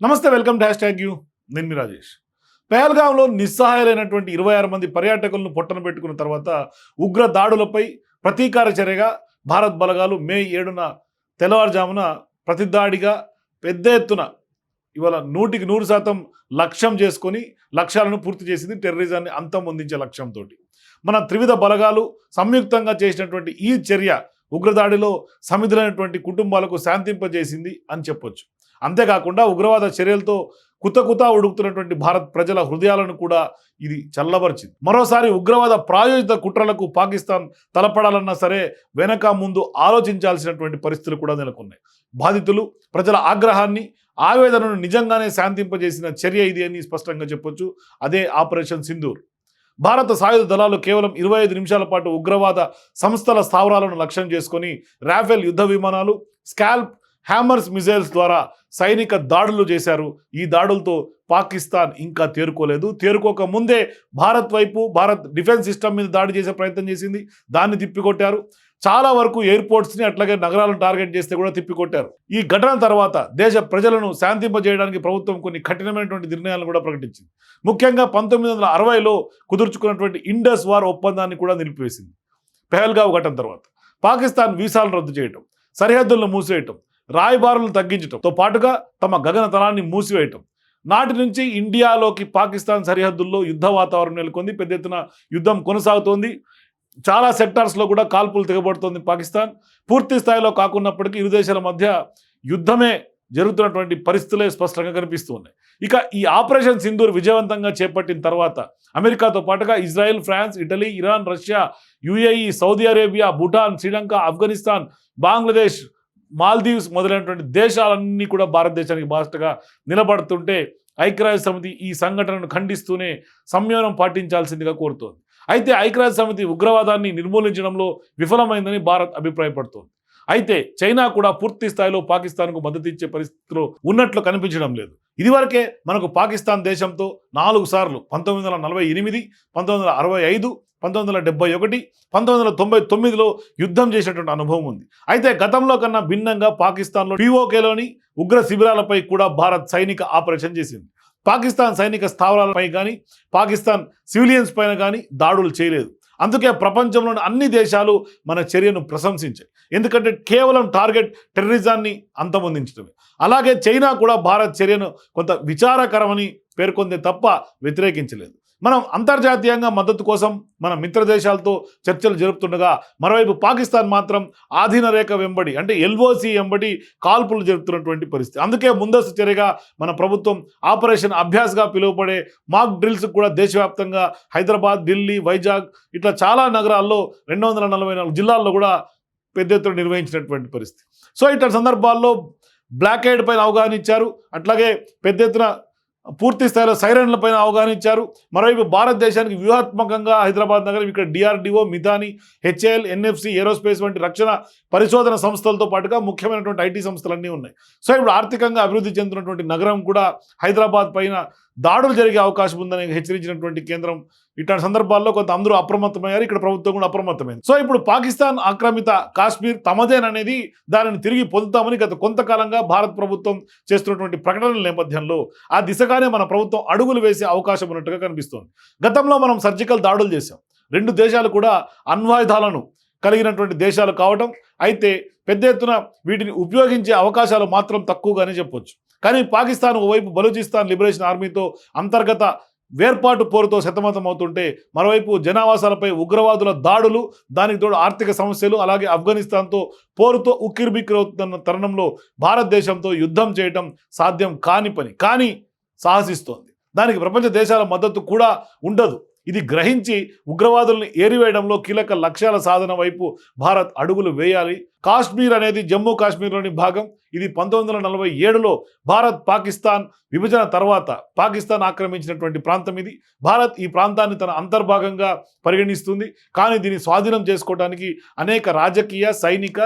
Namaste welcome dash hashtag you. నేను మీ రాజేష్. పెహల్గాంలో నిస్సహాయులైనటువంటి ఇరవై ఆరు మంది పర్యాటకులను పొట్టన పెట్టుకున్న తర్వాత ఉగ్ర దాడులపై ప్రతీకార చర్యగా భారత్ బలగాలు మే ఏడున తెల్లవారుజామున ప్రతిదాడిగా పెద్ద ఎత్తున ఇవాళ నూటికి నూరు శాతం లక్ష్యం చేసుకొని లక్ష్యాలను పూర్తి చేసింది టెర్రరిజాన్ని అంతమొందించే లక్ష్యంతో మన త్రివిధ బలగాలు సంయుక్తంగా చేసినటువంటి ఈ చర్య ఉగ్రదాడిలో సమిధులైనటువంటి కుటుంబాలకు శాంతింపజేసింది అని చెప్పొచ్చు. అంతేకాకుండా ఉగ్రవాద చర్యలతో కుతకుతా కుత ఉడుకుతున్నటువంటి భారత్ ప్రజల హృదయాలను కూడా ఇది చల్లబరిచింది. మరోసారి ఉగ్రవాద ప్రాయోజిత కుట్రలకు పాకిస్తాన్ తలపడాలన్నా సరే వెనక ముందు ఆలోచించాల్సినటువంటి పరిస్థితులు కూడా నెలకొన్నాయి. బాధితులు ప్రజల ఆగ్రహాన్ని ఆవేదనను నిజంగానే శాంతింపజేసిన చర్య ఇది అని స్పష్టంగా చెప్పొచ్చు. అదే ఆపరేషన్ సింధూర్. భారత సాయుధ దళాలు కేవలం ఇరవై ఐదు నిమిషాల పాటు ఉగ్రవాద సంస్థల స్థావరాలను లక్ష్యం చేసుకొని రాఫెల్ యుద్ధ విమానాలు స్కాల్ప్ హ్యామర్స్ మిజైల్స్ ద్వారా సైనిక దాడులు చేశారు. ఈ దాడులతో పాకిస్తాన్ ఇంకా తేరుకోలేదు. తేరుకోక ముందే భారత్ వైపు భారత్ డిఫెన్స్ సిస్టమ్ మీద దాడి చేసే ప్రయత్నం చేసింది. దాన్ని తిప్పికొట్టారు. చాలా వరకు ఎయిర్పోర్ట్స్ని అట్లాగే నగరాలను టార్గెట్ చేస్తే కూడా తిప్పికొట్టారు. ఈ ఘటన తర్వాత దేశ ప్రజలను శాంతింపజేయడానికి ప్రభుత్వం కొన్ని కఠినమైనటువంటి నిర్ణయాలను కూడా ప్రకటించింది. ముఖ్యంగా పంతొమ్మిది వందల అరవైలో కుదుర్చుకున్నటువంటి ఇండస్ వార్ ఒప్పందాన్ని కూడా నిలిపివేసింది. పెహల్గావ్ ఘటన తర్వాత. పాకిస్తాన్ వీసాలను రద్దు చేయటం సరిహద్దులను మూసేయటం రాయబారులను తగ్గించడంతో పాటుగా తమ గగనతలాన్ని మూసివేయటం. నాటి నుంచి ఇండియాలోకి పాకిస్తాన్ సరిహద్దుల్లో యుద్ధ వాతావరణం నెలకొంది. పెద్ద ఎత్తున యుద్ధం కొనసాగుతోంది. చాలా సెక్టార్స్లో కూడా కాల్పులు తెగబడుతోంది పాకిస్తాన్. పూర్తి స్థాయిలో కాకున్నప్పటికీ ఇరు దేశాల మధ్య యుద్ధమే జరుగుతున్నటువంటి పరిస్థితులే స్పష్టంగా కనిపిస్తూ ఉన్నాయి ఇక ఈ ఆపరేషన్ సింధూర్ విజయవంతంగా చేపట్టిన తర్వాత అమెరికాతో పాటుగా Israel France Italy Iran Russia UAE Saudi Arabia Bhutan Sri Lanka Afghanistan Bangladesh Maldives మొదలైనటువంటి దేశాలన్నీ కూడా భారతదేశానికి బాస్టగా నిలబడుతుంటే ఐక్యరాజ్య సమితి ఈ సంఘటనను ఖండిస్తూనే సంయమనం పాటించాల్సిందిగా కోరుతోంది. అయితే ఐక్యరాజ్య సమితి ఉగ్రవాదాన్ని నిర్మూలించడంలో విఫలమైందని భారత్ అభిప్రాయపడుతోంది. అయితే చైనా కూడా పూర్తి స్థాయిలో పాకిస్తాన్కు మద్దతు ఇచ్చే పరిస్థితిలో ఉన్నట్లు కనిపించడం లేదు. ఇదివరకే మనకు పాకిస్తాన్ దేశంతో నాలుగు సార్లు పంతొమ్మిది వందల నలభై ఎనిమిది పంతొమ్మిది వందల అరవై ఐదు పంతొమ్మిది వందల డెబ్బై ఒకటి పంతొమ్మిది వందల తొంభై తొమ్మిదిలో యుద్ధం చేసినటువంటి అనుభవం ఉంది. అయితే గతంలో కన్నా భిన్నంగా పాకిస్తాన్లో పీఓకేలోని ఉగ్ర శిబిరాలపై కూడా భారత్ సైనిక ఆపరేషన్ చేసింది. పాకిస్తాన్ సైనిక స్థావరాలపై కానీ పాకిస్తాన్ సివిలియన్స్ పైన కానీ దాడులు చేయలేదు. అందుకే ప్రపంచంలోని అన్ని దేశాలు మన చర్యను ప్రశంసించాయి. ఎందుకంటే కేవలం టార్గెట్ టెర్రరిజాన్ని అంతమొందించడమే. అలాగే చైనా కూడా భారత్ చర్యను కొంత విచారకరమని పేర్కొందే తప్ప వ్యతిరేకించలేదు. మనం అంతర్జాతీయంగా మద్దతు కోసం మన మిత్ర దేశాలతో చర్చలు జరుపుతుండగా మరోవైపు పాకిస్తాన్ మాత్రం ఆధీన రేఖ వెంబడి అంటే ఎల్ఓసి వెంబడి కాల్పులు జరుపుతున్నటువంటి పరిస్థితి. అందుకే ముందస్తు చర్యగా మన ప్రభుత్వం ఆపరేషన్ అభ్యాస్గా పిలువబడే మాక్ డ్రిల్స్ కూడా దేశవ్యాప్తంగా హైదరాబాద్ ఢిల్లీ వైజాగ్ ఇట్లా చాలా నగరాల్లో రెండు వందల నలభై నాలుగు జిల్లాల్లో కూడా పెద్ద ఎత్తున నిర్వహించినటువంటి పరిస్థితి. సో ఇట్లాంటి సందర్భాల్లో బ్లాక్ ఐడ్ పైన అవగాహన ఇచ్చారు. అట్లాగే పెద్ద ఎత్తున పూర్తి స్థాయిలో సైరన్ల పైన అవగాహన ఇచ్చారు. మరోవైపు భారతదేశానికి వ్యూహాత్మకంగా హైదరాబాద్ నగరం ఇక్కడ DRDO Midhani HAL NFC aerospace వంటి రక్షణ పరిశోధన సంస్థలతో పాటుగా ముఖ్యమైనటువంటి ఐటీ సంస్థలన్నీ ఉన్నాయి. సో ఇప్పుడు ఆర్థికంగా అభివృద్ధి చెందుతున్నటువంటి నగరం కూడా హైదరాబాద్ పైన దాడులు జరిగే అవకాశం ఉందని హెచ్చరించినటువంటి కేంద్రం ఇట్లాంటి సందర్భాల్లో కొంత అందరూ అప్రమత్తమయ్యారు. ఇక్కడ ప్రభుత్వం కూడా అప్రమత్తమైంది. సో ఇప్పుడు పాకిస్తాన్ ఆక్రమిత కాశ్మీర్ తమదేననేది దానిని తిరిగి పొందుతామని గత కొంతకాలంగా భారత ప్రభుత్వం చేస్తున్నటువంటి ప్రకటనల నేపథ్యంలో ఆ దిశగానే మన ప్రభుత్వం అడుగులు వేసే అవకాశం ఉన్నట్టుగా కనిపిస్తోంది. గతంలో మనం సర్జికల్ దాడులు చేశాం. రెండు దేశాలు కూడా అణ్వాయుధాలను కలిగినటువంటి దేశాలు కావటం అయితే పెద్ద ఎత్తున వీటిని ఉపయోగించే అవకాశాలు మాత్రం తక్కువగానే చెప్పొచ్చు. కానీ పాకిస్తాన్ ఓవైపు బలూచిస్తాన్ లిబరేషన్ ఆర్మీతో అంతర్గత వేర్పాటు పోరుతో సతమతం అవుతుంటే మరోవైపు జనావాసాలపై ఉగ్రవాదుల దాడులు దానికి తోడు ఆర్థిక సమస్యలు అలాగే ఆఫ్ఘనిస్తాన్తో పోరుతో ఉక్కిరిబిక్కిరవుతున్న తరుణంలో భారతదేశంతో యుద్ధం చేయటం సాధ్యం కాని పని కానీ సాహసిస్తోంది. దానికి ప్రపంచ దేశాల మద్దతు కూడా ఉండదు. ఇది గ్రహించి ఉగ్రవాదుల్ని ఏరివేయడంలో కీలక లక్ష్యాల సాధన వైపు భారత్ అడుగులు వేయాలి. కాశ్మీర్ అనేది జమ్మూ కాశ్మీర్లోని భాగం. ఇది పంతొమ్మిది వందల నలభై ఏడులో భారత్ పాకిస్తాన్ విభజన తర్వాత పాకిస్తాన్ ఆక్రమించినటువంటి ప్రాంతం ఇది. భారత్ ఈ ప్రాంతాన్ని తన అంతర్భాగంగా పరిగణిస్తుంది. కానీ దీన్ని స్వాధీనం చేసుకోవడానికి అనేక రాజకీయ సైనిక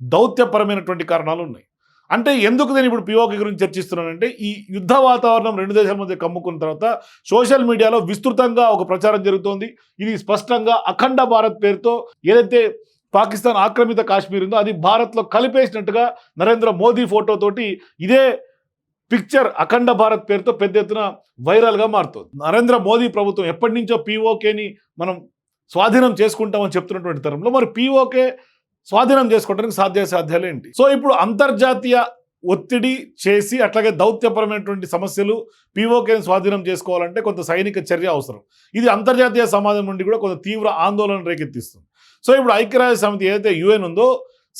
దౌత్యపరమైనటువంటి కారణాలు ఉన్నాయి. అంటే ఎందుకు నేను ఇప్పుడు పిఓకే గురించి చర్చిస్తున్నానంటే ఈ యుద్ధ వాతావరణం రెండు దేశాల మధ్య కమ్ముకున్న తర్వాత సోషల్ మీడియాలో విస్తృతంగా ఒక ప్రచారం జరుగుతోంది. ఇది స్పష్టంగా అఖండ భారత్ పేరుతో ఏదైతే పాకిస్తాన్ ఆక్రమిత కాశ్మీర్ ఉందో అది భారత్లో కలిపేసినట్టుగా నరేంద్ర మోదీ ఫోటోతోటి ఇదే పిక్చర్ అఖండ భారత్ పేరుతో పెద్ద ఎత్తున వైరల్గా మారుతుంది. నరేంద్ర మోదీ ప్రభుత్వం ఎప్పటి నుంచో పీఓకేని మనం స్వాధీనం చేసుకుంటామని చెప్తున్నటువంటి తరంలో మరి పీఓకే స్వాధీనం చేసుకోవడానికి సాధ్యాసాధ్యాలు ఏంటి? సో ఇప్పుడు అంతర్జాతీయ ఒత్తిడి చేసి అట్లాగే దౌత్యపరమైనటువంటి సమస్యలు పీఓకేని స్వాధీనం చేసుకోవాలంటే కొంత సైనిక చర్య అవసరం. ఇది అంతర్జాతీయ సమాజం నుండి కూడా కొంత తీవ్ర ఆందోళన రేకెత్తిస్తుంది. సో ఇప్పుడు ఐక్యరాజ్య సమితి ఏదైతే యుఎన్ ఉందో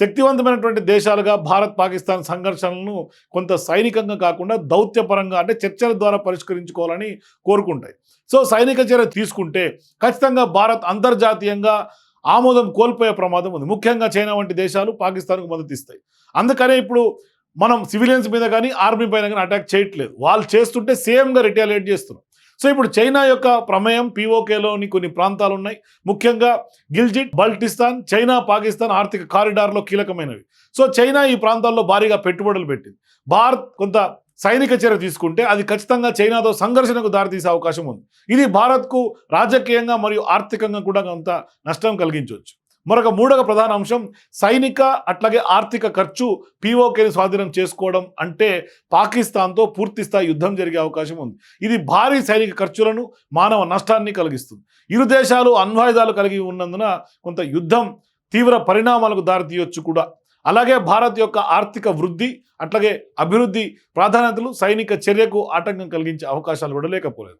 శక్తివంతమైనటువంటి దేశాలుగా భారత్ పాకిస్తాన్ సంఘర్షణలను కొంత సైనికంగా కాకుండా దౌత్యపరంగా అంటే చర్చల ద్వారా పరిష్కరించుకోవాలని కోరుకుంటాయి. సో సైనిక చర్య తీసుకుంటే ఖచ్చితంగా భారత్ అంతర్జాతీయంగా ఆమోదం కోల్పోయే ప్రమాదం ఉంది. ముఖ్యంగా చైనా వంటి దేశాలు పాకిస్తాన్కు మద్దతు ఇస్తాయి. అందుకనే ఇప్పుడు మనం సివిలియన్స్ మీద కానీ ఆర్మీ పైన కానీ అటాక్ చేయట్లేదు. వాళ్ళు చేస్తుంటే సేమ్గా రిటాలియేట్ చేస్తున్నాం సో ఇప్పుడు చైనా యొక్క ప్రమేయం పీఓకేలోని కొన్ని ప్రాంతాలు ఉన్నాయి ముఖ్యంగా గిల్జిట్ బల్టిస్తాన్ చైనా పాకిస్తాన్ ఆర్థిక కారిడార్లో కీలకమైనవి. సో చైనా ఈ ప్రాంతాల్లో భారీగా పెట్టుబడులు పెట్టింది. భారత్ కొంత సైనిక చర్య తీసుకుంటే అది ఖచ్చితంగా చైనాతో సంఘర్షణకు దారితీసే అవకాశం ఉంది. ఇది భారత్కు రాజకీయంగా మరియు ఆర్థికంగా కూడా కొంత నష్టం కలిగించవచ్చు. మరొక మూడవ ప్రధాన అంశం సైనిక అట్లాగే ఆర్థిక ఖర్చు పీఓకేని స్వాధీనం చేసుకోవడం అంటే పాకిస్తాన్తో పూర్తి స్థాయి యుద్ధం జరిగే అవకాశం ఉంది. ఇది భారీ సైనిక ఖర్చులను మానవ నష్టాన్ని కలిగిస్తుంది. ఇరు దేశాలు అణ్వాయుధాలు కలిగి ఉన్నందున కొంత యుద్ధం తీవ్ర పరిణామాలకు దారితీయొచ్చు కూడా అలాగే భారత్ యొక్క ఆర్థిక వృద్ధి అట్లాగే అభివృద్ధి ప్రాధాన్యతలు సైనిక చర్యకు ఆటంకం కలిగించే అవకాశాలు కూడా లేకపోలేదు.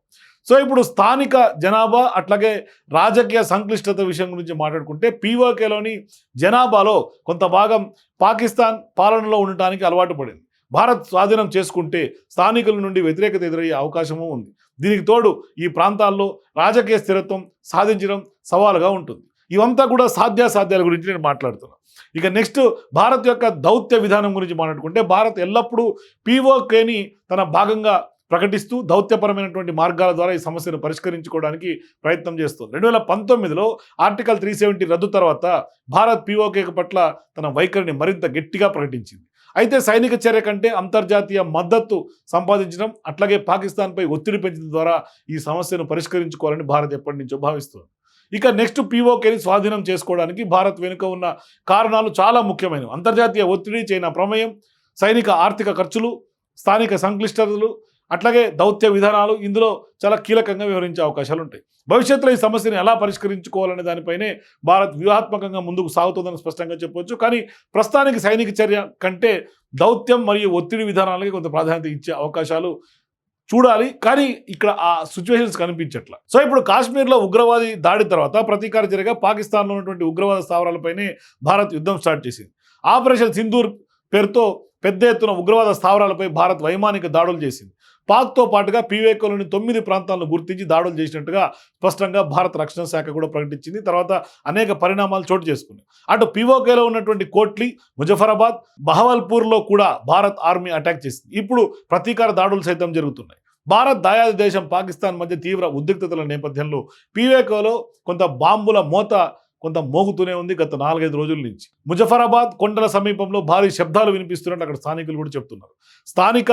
సో ఇప్పుడు స్థానిక జనాభా అట్లాగే రాజకీయ సంక్లిష్టత విషయం గురించి మాట్లాడుకుంటే పీఓకేలోని జనాభాలో కొంత భాగం పాకిస్తాన్ పాలనలో ఉండటానికి అలవాటు పడింది. భారత్ స్వాధీనం చేసుకుంటే స్థానికుల నుండి వ్యతిరేకత ఎదురయ్యే అవకాశము ఉంది. దీనికి తోడు ఈ ప్రాంతాల్లో రాజకీయ స్థిరత్వం సాధించడం సవాలుగా ఉంటుంది. ఇవంతా కూడా సాధ్యాసాధ్యాల గురించి నేను మాట్లాడుతున్నాను ఇక నెక్స్ట్ భారత్ యొక్క దౌత్య విధానం గురించి మాట్లాడుకుంటే భారత్ ఎల్లప్పుడూ పీఓకేని తన భాగంగా ప్రకటిస్తూ దౌత్యపరమైనటువంటి మార్గాల ద్వారా ఈ సమస్యను పరిష్కరించుకోవడానికి ప్రయత్నం చేస్తుంది. రెండు వేల పంతొమ్మిదిలో ఆర్టికల్ త్రీ సెవెంటీ రద్దు తర్వాత భారత్ పీఓకే పట్ల తన వైఖరిని మరింత గట్టిగా ప్రకటించింది. అయితే సైనిక చర్య కంటే అంతర్జాతీయ మద్దతు సంపాదించడం అట్లాగే పాకిస్తాన్పై ఒత్తిడి పెంచడం ద్వారా ఈ సమస్యను పరిష్కరించుకోవాలని భారత్ ఎప్పటి నుంచో భావిస్తుంది. ఇక నెక్స్ట్ పీఓకేని స్వాధీనం చేసుకోవడానికి భారత్ వెనుక ఉన్న కారణాలు చాలా ముఖ్యమైనవి. అంతర్జాతీయ ఒత్తిడి చైనా ప్రమేయం సైనిక ఆర్థిక ఖర్చులు స్థానిక సంక్లిష్టతలు అట్లాగే దౌత్య విధానాలు ఇందులో చాలా కీలకంగా వివరించే అవకాశాలు ఉంటాయి భవిష్యత్తులో ఈ సమస్యను ఎలా పరిష్కరించుకోవాలనే దానిపైనే భారత్ వ్యూహాత్మకంగా ముందుకు సాగుతుందని స్పష్టంగా చెప్పవచ్చు కానీ ప్రస్తుతానికి సైనిక చర్య కంటే దౌత్యం మరియు ఒత్తిడి విధానాలకి కొంత ప్రాధాన్యత ఇచ్చే అవకాశాలు చూడాలి. కానీ ఇక్కడ ఆ సిచ్యువేషన్స్ కనిపించట్ల. సో ఇప్పుడు కాశ్మీర్లో ఉగ్రవాది దాడి తర్వాత ప్రతీకార చర్యగా పాకిస్తాన్లో ఉన్నటువంటి ఉగ్రవాద స్థావరాలపైనే భారత్ యుద్ధం స్టార్ట్ చేసింది. ఆపరేషన్ సింధూర్ పేరుతో పెద్ద ఎత్తున ఉగ్రవాద స్థావరాలపై భారత్ వైమానిక దాడులు చేసింది. పాక్తో పాటుగా పీవేకోలోని తొమ్మిది ప్రాంతాలను గుర్తించి దాడులు చేసినట్టుగా స్పష్టంగా భారత రక్షణ శాఖ కూడా ప్రకటించింది. తర్వాత అనేక పరిణామాలు చోటు చేసుకున్నాయి. అటు పీఓకేలో ఉన్నటువంటి కోట్లి ముజఫరాబాద్ బహవల్పూర్లో కూడా భారత్ ఆర్మీ అటాక్ చేసింది. ఇప్పుడు ప్రతీకార దాడులు సైతం జరుగుతున్నాయి. భారత్ దాయాది దేశం పాకిస్తాన్ మధ్య తీవ్ర ఉద్రిక్తతల నేపథ్యంలో పీవేకోలో కొంత బాంబుల మోత కొంత మోగుతూనే ఉంది గత నాలుగైదు రోజుల నుంచి. ముజఫరాబాద్ కొండల సమీపంలో భారీ శబ్దాలు వినిపిస్తున్నట్టు అక్కడ స్థానికులు కూడా చెప్తున్నారు. స్థానిక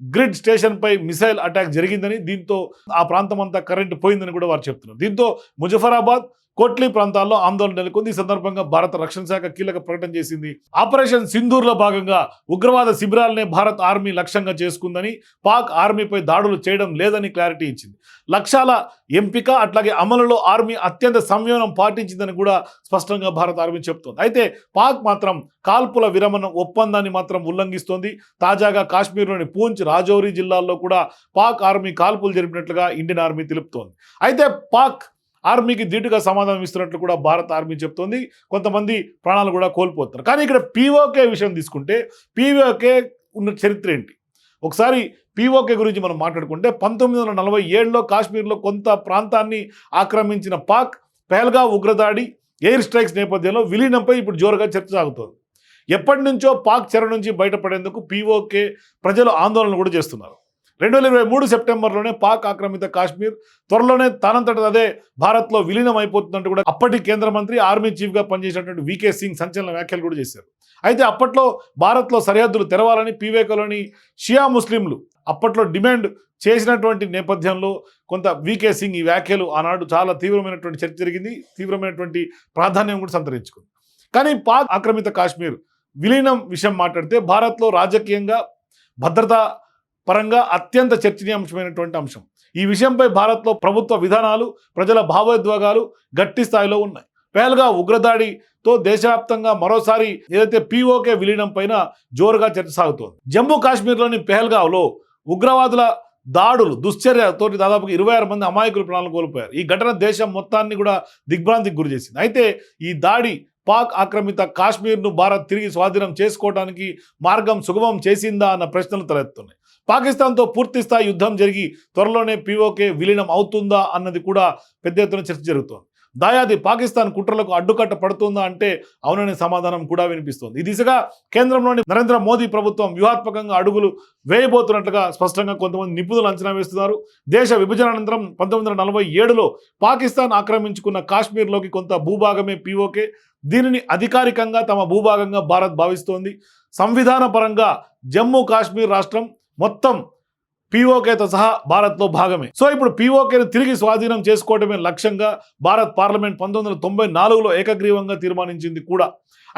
గ్రిడ్ స్టేషన్పై మిసైల్ అటాక్ జరిగిందని దీంతో ఆ ప్రాంతం అంతా కరెంటు పోయిందని కూడా వారు చెప్తున్నారు. దీంతో ముజఫరాబాద్ కోట్లీ ప్రాంతాల్లో ఆందోళన నెలకొంది. ఈ సందర్భంగా భారత రక్షణ శాఖ కీలక ప్రకటన చేసింది. ఆపరేషన్ సింధూర్లో భాగంగా ఉగ్రవాద శిబిరాలనే భారత్ ఆర్మీ లక్ష్యంగా చేసుకుందని పాక్ ఆర్మీపై దాడులు చేయడం లేదని క్లారిటీ ఇచ్చింది. లక్ష్యాల ఎంపిక అట్లాగే అమలులో ఆర్మీ అత్యంత సంయమనం పాటించిందని కూడా స్పష్టంగా భారత ఆర్మీ చెప్తోంది. అయితే పాక్ మాత్రం కాల్పుల విరమణ ఒప్పందాన్ని మాత్రం ఉల్లంఘిస్తోంది. తాజాగా కాశ్మీర్లోని పూంచ్ రాజౌరి జిల్లాల్లో కూడా పాక్ ఆర్మీ కాల్పులు జరిపినట్లుగా ఇండియన్ ఆర్మీ తెలుపుతోంది. అయితే పాక్ ఆర్మీకి ధీటుగా సమాధానం ఇస్తున్నట్లు కూడా భారత ఆర్మీ చెప్తోంది. కొంతమంది ప్రాణాలు కూడా కోల్పోతారు. కానీ ఇక్కడ పీఓకే విషయం తీసుకుంటే పీఓకే ఉన్న చరిత్ర ఏంటి? ఒకసారి పీఓకే గురించి మనం మాట్లాడుకుంటే పంతొమ్మిది వందల నలభై ఏడులో కాశ్మీర్లో కొంత ప్రాంతాన్ని ఆక్రమించిన పాక్ పెహల్గా ఉగ్రదాడి ఎయిర్ స్ట్రైక్స్ నేపథ్యంలో విలీనంపై ఇప్పుడు జోరుగా చర్చ సాగుతోంది. ఎప్పటి నుంచో పాక్ చెర నుంచి బయటపడేందుకు పీఓకే ప్రజలు ఆందోళన కూడా చేస్తున్నారు. రెండు వేల ఇరవై మూడు సెప్టెంబర్లోనే పాక్ ఆక్రమిత కాశ్మీర్ త్వరలోనే తనంతట అదే భారత్లో విలీనం అయిపోతుందంటూ కూడా అప్పటి కేంద్ర మంత్రి ఆర్మీ చీఫ్గా పనిచేసినటువంటి వికే సింగ్ సంచలన వ్యాఖ్యలు కూడా చేశారు. అయితే అప్పట్లో భారత్లో సరిహద్దులు తెరవాలని పీవేకలోని షియా ముస్లింలు అప్పట్లో డిమాండ్ చేసినటువంటి నేపథ్యంలో కొంత వికే సింగ్ ఈ వ్యాఖ్యలు ఆనాడు చాలా తీవ్రమైనటువంటి చర్చ జరిగింది తీవ్రమైనటువంటి ప్రాధాన్యం కూడా సంతరించుకుంది. కానీ పాక్ ఆక్రమిత కాశ్మీర్ విలీనం విషయం మాట్లాడితే భారత్లో రాజకీయంగా భద్రతా పరంగా అత్యంత చర్చనీయాంశమైనటువంటి అంశం. ఈ విషయంపై భారత్లో ప్రభుత్వ విధానాలు ప్రజల భావోద్వేగాలు గట్టి స్థాయిలో ఉన్నాయి. పేల్గా ఉగ్రదాడితో దేశవ్యాప్తంగా మరోసారి ఏదైతే పీఓకే విలీనం పైన జోరుగా చర్చ సాగుతోంది. జమ్మూ కాశ్మీర్లోని పెహల్గావ్లో ఉగ్రవాదుల దాడులు దుశ్చర్యతో దాదాపు ఇరవై ఆరు మంది అమాయకులు ప్రాణాలు కోల్పోయారు. ఈ ఘటన దేశం మొత్తాన్ని కూడా దిగ్భ్రాంతికి గురి చేసింది. అయితే ఈ దాడి పాక్ ఆక్రమిత కాశ్మీర్ను భారత్ తిరిగి స్వాధీనం చేసుకోవడానికి మార్గం సుగమం చేసిందా అన్న ప్రశ్నలు తలెత్తున్నాయి. పాకిస్తాన్తో పూర్తి స్థాయి యుద్ధం జరిగి త్వరలోనే పీఓకే విలీనం అవుతుందా అన్నది కూడా పెద్ద ఎత్తున చర్చ జరుగుతోంది. దాయాది పాకిస్తాన్ కుట్రలకు అడ్డుకట్ట పడుతుందా అంటే అవుననే సమాధానం కూడా వినిపిస్తోంది. ఈ దిశగా కేంద్రంలోని నరేంద్ర మోదీ ప్రభుత్వం వ్యూహాత్మకంగా అడుగులు వేయబోతున్నట్లుగా స్పష్టంగా కొంతమంది నిపుణులు అంచనా వేస్తున్నారు. దేశ విభజన అనంతరం పంతొమ్మిది వందల నలభై ఏడులో పాకిస్తాన్ ఆక్రమించుకున్న కాశ్మీర్లోకి కొంత భూభాగమే పీఓకే. దీనిని అధికారికంగా తమ భూభాగంగా భారత్ భావిస్తోంది. సంవిధాన పరంగా జమ్మూ కాశ్మీర్ రాష్ట్రం మొత్తం పీఓకేతో సహా భారత్లో భాగమే. సో ఇప్పుడు పీఓకేను తిరిగి స్వాధీనం చేసుకోవడమే లక్ష్యంగా భారత్ పార్లమెంట్ పంతొమ్మిది వందల తొంభై నాలుగులో ఏకగ్రీవంగా తీర్మానించింది కూడా.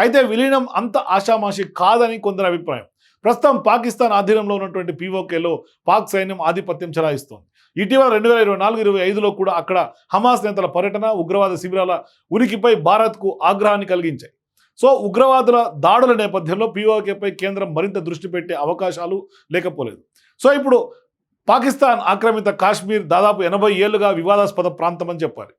అయితే విలీనం అంత ఆషామాషి కాదని కొందరి అభిప్రాయం. ప్రస్తుతం పాకిస్తాన్ ఆధీనంలో ఉన్నటువంటి పీఓకేలో పాక్ సైన్యం ఆధిపత్యం చెలాయిస్తోంది. ఇటీవల రెండు వేల ఇరవై నాలుగు ఇరవై ఐదులో కూడా అక్కడ హమాస్ నేతల పర్యటన ఉగ్రవాద శిబిరాల ఉనికిపై భారత్కు ఆగ్రహాన్ని కలిగించాయి. సో ఉగ్రవాదుల దాడుల నేపథ్యంలో పీఓకేపై కేంద్రం మరింత దృష్టి పెట్టే అవకాశాలు లేకపోలేదు. సో ఇప్పుడు పాకిస్తాన్ ఆక్రమిత కాశ్మీర్ దాదాపు ఎనభై ఏళ్ళుగా వివాదాస్పద ప్రాంతం అని చెప్పాలి.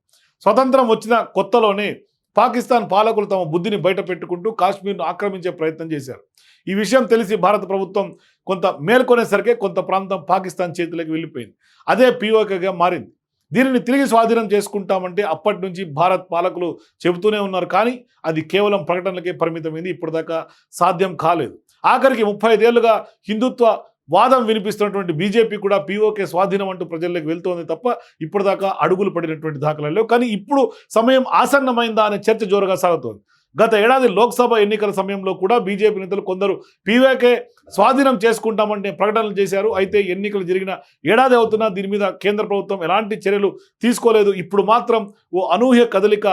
స్వతంత్రం వచ్చిన కొత్తలోనే పాకిస్తాన్ పాలకులు తమ బుద్ధిని బయట పెట్టుకుంటూ కాశ్మీర్ను ఆక్రమించే ప్రయత్నం చేశారు. ఈ విషయం తెలిసి భారత ప్రభుత్వం కొంత మేల్కొనేసరికే కొంత ప్రాంతం పాకిస్తాన్ చేతిలోకి వెళ్ళిపోయింది. అదే పీఓకేగా మారింది. దీనిని తిరిగి స్వాధీనం చేసుకుంటామంటే అప్పటి నుంచి భారత్ పాలకులు చెబుతూనే ఉన్నారు కానీ అది కేవలం ప్రకటనలకే పరిమితమైంది. ఇప్పటిదాకా సాధ్యం కాలేదు. ఆఖరికి ముప్పై ఐదేళ్ళుగా హిందుత్వ వాదం వినిపిస్తున్నటువంటి బీజేపీ కూడా పీఓకే స్వాధీనం అంటూ ప్రజల్లోకి వెళ్తోంది తప్ప ఇప్పటిదాకా అడుగులు పడినటువంటి దాఖలలో కానీ ఇప్పుడు సమయం ఆసన్నమైందా అనే చర్చ జోరుగా సాగుతోంది. గత ఏడాది లోక్సభ ఎన్నికల సమయంలో కూడా బీజేపీ నేతలు కొందరు పీవేకే స్వాధీనం చేసుకుంటామంటే ప్రకటనలు చేశారు. అయితే ఎన్నికలు జరిగిన ఏడాది అవుతున్నా దీని మీద కేంద్ర ప్రభుత్వం ఎలాంటి చర్యలు తీసుకోలేదు. ఇప్పుడు మాత్రం ఓ అనూహ్య కదలిక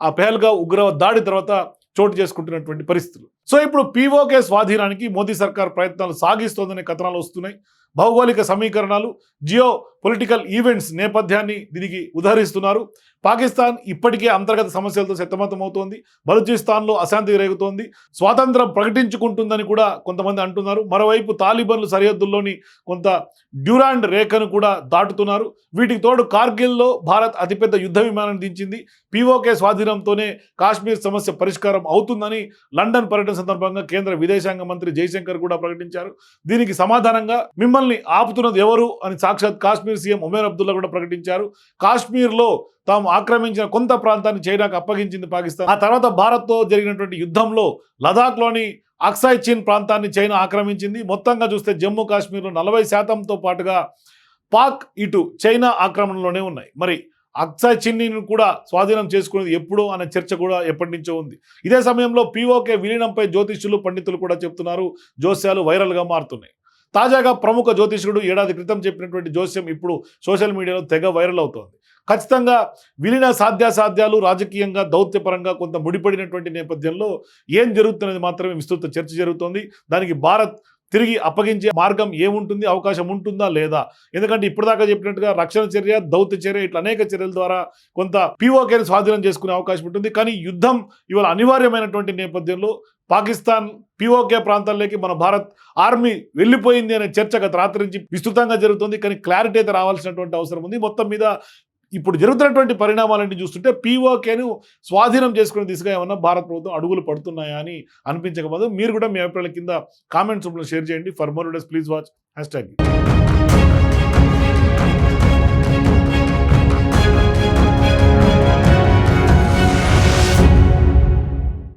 ఆ పెహల్గా ఉగ్ర దాడి తర్వాత చోటు చేసుకుంటున్నటువంటి పరిస్థితులు. సో ఇప్పుడు పీఓకే స్వాధీనానికి మోదీ సర్కార్ ప్రయత్నాలు సాగిస్తోందనే కథనాలు వస్తున్నాయి. భౌగోళిక సమీకరణాలు జియో పొలిటికల్ ఈవెంట్స్ నేపథ్యాన్ని దీనికి ఉదహరిస్తున్నారు. పాకిస్తాన్ ఇప్పటికే అంతర్గత సమస్యలతో సతమతమవుతోంది బలూచిస్తాన్లో అశాంతి రేగుతోంది. స్వాతంత్రం ప్రకటించుకుంటుందని కూడా కొంతమంది అంటున్నారు. మరోవైపు తాలిబన్లు సరిహద్దుల్లోని కొంత డ్యూరాండ్ రేఖను కూడా దాటుతున్నారు. వీటికి తోడు కార్గిల్లో భారత్ అతిపెద్ద యుద్ధ విమానం దించింది. పీఓకే స్వాధీనంతోనే కాశ్మీర్ సమస్య పరిష్కారం అవుతుందని లండన్ పర్యటన సందర్భంగా కేంద్ర విదేశాంగ మంత్రి జైశంకర్ కూడా ప్రకటించారు. దీనికి సమాధానంగా మిమ్మల్ని ఆపుతున్నది ఎవరు అని సాక్షాత్ కాశ్మీర్ సీఎం ఉమేర్ అబ్దుల్లా కూడా ప్రకటించారు. కాశ్మీర్లో తాము ఆక్రమించిన కొంత ప్రాంతాన్ని చైనాకు అప్పగించింది పాకిస్తాన్. ఆ తర్వాత భారత్తో జరిగినటువంటి యుద్ధంలో లదాఖ్లోని అక్సాయ్ చీన్ ప్రాంతాన్ని చైనా ఆక్రమించింది. మొత్తంగా చూస్తే జమ్మూ కాశ్మీర్లో నలభై శాతంతో పాటుగా పాక్ ఇటు చైనా ఆక్రమణలోనే ఉన్నాయి. మరి అక్సాయ్ చిన్నీని కూడా స్వాధీనం చేసుకునేది ఎప్పుడో అనే చర్చ కూడా ఎప్పటి నుంచో ఉంది. ఇదే సమయంలో పీఓకే విలీనంపై జ్యోతిష్యులు పండితులు కూడా చెప్తున్నారు. జోస్యాలు వైరల్గా మారుతున్నాయి. తాజాగా ప్రముఖ జ్యోతిషుడు ఏడాది క్రితం చెప్పినటువంటి జోస్యం ఇప్పుడు సోషల్ మీడియాలో తెగ వైరల్ అవుతోంది. ఖచ్చితంగా విలీన సాధ్యాసాధ్యాలు రాజకీయంగా దౌత్యపరంగా కొంత ముడిపడినటువంటి నేపథ్యంలో ఏం జరుగుతున్నది మాత్రమే విస్తృత చర్చ జరుగుతోంది. దానికి భారత్ తిరిగి అప్పగించే మార్గం ఏముంటుంది? అవకాశం ఉంటుందా? లేదా? ఎందుకంటే ఇప్పటిదాకా చెప్పినట్టుగా రక్షణ చర్య దౌత్య చర్య ఇట్లా అనేక చర్యల ద్వారా కొంత పీఓకేని స్వాధీనం చేసుకునే అవకాశం ఉంటుంది. కానీ యుద్ధం ఇవాళ అనివార్యమైనటువంటి నేపథ్యంలో పాకిస్తాన్ పిఓకే ప్రాంతాల్లోకి మన భారత్ ఆర్మీ వెళ్ళిపోయింది అనే చర్చ గత రాత్రి నుంచి విస్తృతంగా జరుగుతుంది. కానీ క్లారిటీ అయితే రావాల్సినటువంటి అవసరం ఉంది. మొత్తం మీద ఇప్పుడు జరుగుతున్నటువంటి పరిణామాలన్నీ చూస్తుంటే పీఓకేను స్వాధీనం చేసుకునే దిశగా ఏమన్నా భారత ప్రభుత్వం అడుగులు పడుతున్నాయా అని అనిపించకపోదు. మీరు కూడా మీ అభిప్రాయాల కింద కామెంట్స్ రూపంలో షేర్ చేయండి. For more days please watch hashtag